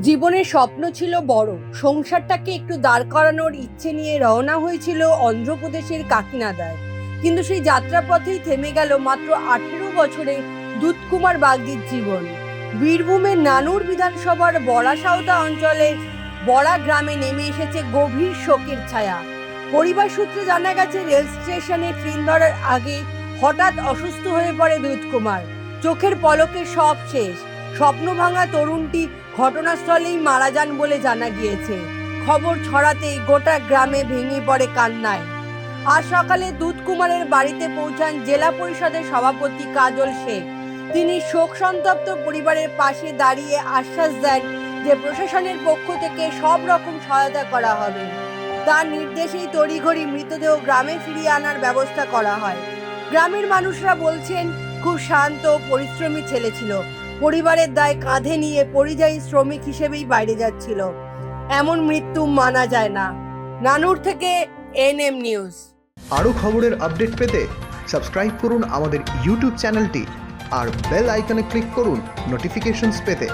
জীবনের স্বপ্ন ছিল বড়। সংসারটাকে একটু দাঁড় করানোর ইচ্ছে নিয়ে রওনা হয়েছিল অন্ধ্রপ্রদেশের কাকিনাদায় কিন্তু সেই যাত্রাপথেই থেমে গেল মাত্র আঠেরো বছরে দুধকুমার বাগদির জীবন। বীরভূমের নানুর বিধানসভার বড়াসাউদা অঞ্চলে বড়া গ্রামে নেমে এসেছে গভীর শোকের ছায়া। পরিবার সূত্রে জানা গেছে, রেল স্টেশনে ট্রেন ধরার আগে হঠাৎ অসুস্থ হয়ে পড়ে দুধকুমার। চোখের পলকে সব শেষ। স্বপ্ন ভাঙা তরুণটি ঘটনাস্থলেই মারা যান বলে জানা গিয়েছে। খবর ছড়াতেই গোটা গ্রামে ভেঙে পড়ে কান্নায়। আজ সকালে দুধকুমারের বাড়িতে পৌঁছান জেলা পরিষদের সভাপতি কাজল শেখ। তিনি শোক সন্তপ্ত পরিবারের পাশে দাঁড়িয়ে আশ্বাস দেন যে প্রশাসনের পক্ষ থেকে সব রকম সহায়তা করা হবে। তার নির্দেশেই তড়িঘড়ি মৃতদেহ গ্রামে ফিরিয়ে আনার ব্যবস্থা করা হয়। গ্রামের মানুষরা বলছেন, খুব শান্ত পরিশ্রমী ছেলে ছিল। পরিবারের দায় কাঁধে নিয়ে পরিযায়ী শ্রমিক হিসেবেই বাইরে যাচ্ছিল। এমন মৃত্যু মানা যায় না। নানুর থেকে এনএম নিউজ। আরও খবরের আপডেট পেতে সাবস্ক্রাইব করুন আমাদের ইউটিউব চ্যানেলটি আর বেল আইকনে ক্লিক করুন নোটিফিকেশনস পেতে।